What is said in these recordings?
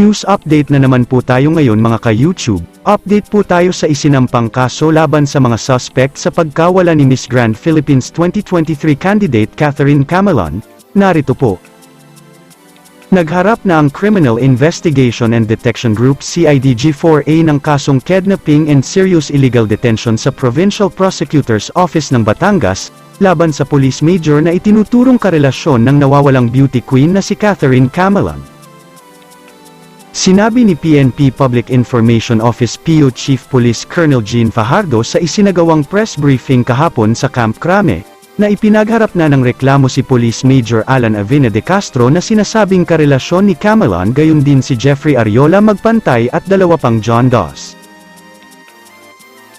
News update na naman po tayo ngayon mga ka-YouTube. Update po tayo sa isinampang kaso laban sa mga suspect sa pagkawala ni Miss Grand Philippines 2023 candidate Catherine Camelon. Narito po. Nagharap na ang Criminal Investigation and Detection Group CIDG-4A ng kasong kidnapping and serious illegal detention sa Provincial Prosecutor's Office ng Batangas, laban sa police major na itinuturong karelasyon ng nawawalang beauty queen na si Catherine Camelon. Sinabi ni PNP Public Information Office PO Chief Police Colonel Jean Fajardo sa isinagawang press briefing kahapon sa Camp Crame, na ipinagharap na ng reklamo si Police Major Alan Avina de Castro na sinasabing karelasyon ni Camelon gayon din si Jeffrey Ariola magpantay at dalawa pang John Doss.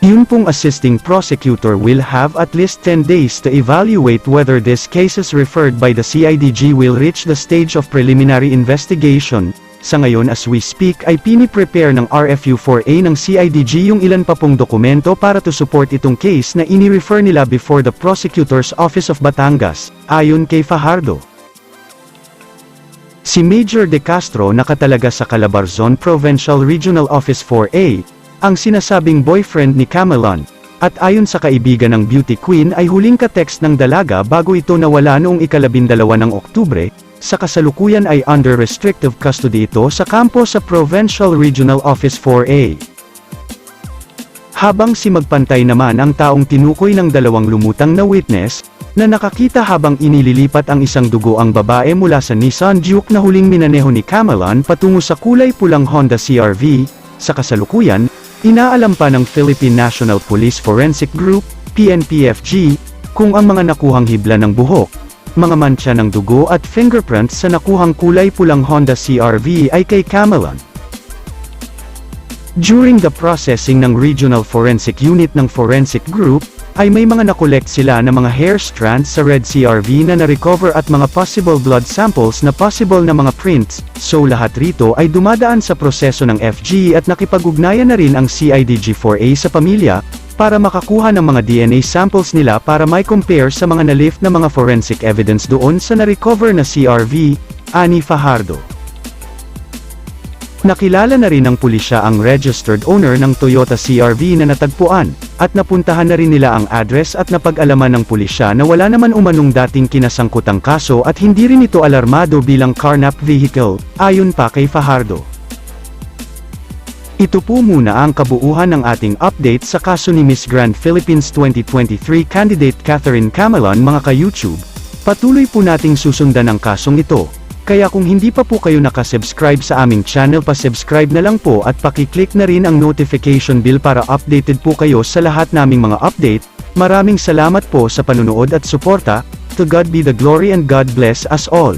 Yun pong assisting prosecutor will have at least 10 days to evaluate whether this cases referred by the CIDG will reach the stage of preliminary investigation. Sa ngayon as we speak ay pini-prepare ng RFU4A ng CIDG yung ilan pa pong dokumento para to support itong case na ini-refer nila before the Prosecutor's Office of Batangas, ayon kay Fajardo. Si Major De Castro nakatalaga sa Calabarzon Provincial Regional Office 4A, ang sinasabing boyfriend ni Camelon, at ayon sa kaibigan ng beauty queen ay huling ka-text ng dalaga bago ito nawala noong ikalabindalawa ng Oktubre, sa kasalukuyan ay under restrictive custody ito sa kampo sa Provincial Regional Office 4A. Habang si Magpantay naman ang taong tinukoy ng dalawang lumutang na witness, na nakakita habang inililipat ang isang dugo ang babae mula sa Nissan Juke na huling minaneho ni Camelon patungo sa kulay pulang Honda CRV, sa kasalukuyan, inaalam pa ng Philippine National Police Forensic Group, PNPFG, kung ang mga nakuhang hibla ng buhok, mga mantsa ng dugo at fingerprints sa nakuhang kulay pulang Honda CRV ay kay Camelon. During the processing ng Regional Forensic Unit ng Forensic Group, ay may mga nakolekt sila na mga hair strands sa red CRV na na-recover at mga possible blood samples na possible na mga prints, so lahat rito ay dumadaan sa proseso ng FG at nakipag-ugnayan na rin ang CIDG-4A sa pamilya, para makakuha ng mga DNA samples nila para may compare sa mga na-lift na mga forensic evidence doon sa na-recover na CRV, ani Fajardo. Nakilala na rin ng pulisya ang registered owner ng Toyota CRV na natagpuan, at napuntahan na rin nila ang address at napag-alaman ng pulisya na wala naman umanong dating kinasangkutang kaso at hindi rin ito alarmado bilang carnap vehicle, ayon pa kay Fajardo. Ito po muna ang kabuuhan ng ating update sa kaso ni Miss Grand Philippines 2023 candidate Catherine Camelon mga ka-YouTube. Patuloy po nating susundan ang kasong ito. Kaya kung hindi pa po kayo nakasubscribe sa aming channel pa-subscribe na lang po at pakiclick na rin ang notification bell para updated po kayo sa lahat naming mga update. Maraming salamat po sa panunood at suporta. To God be the glory and God bless us all.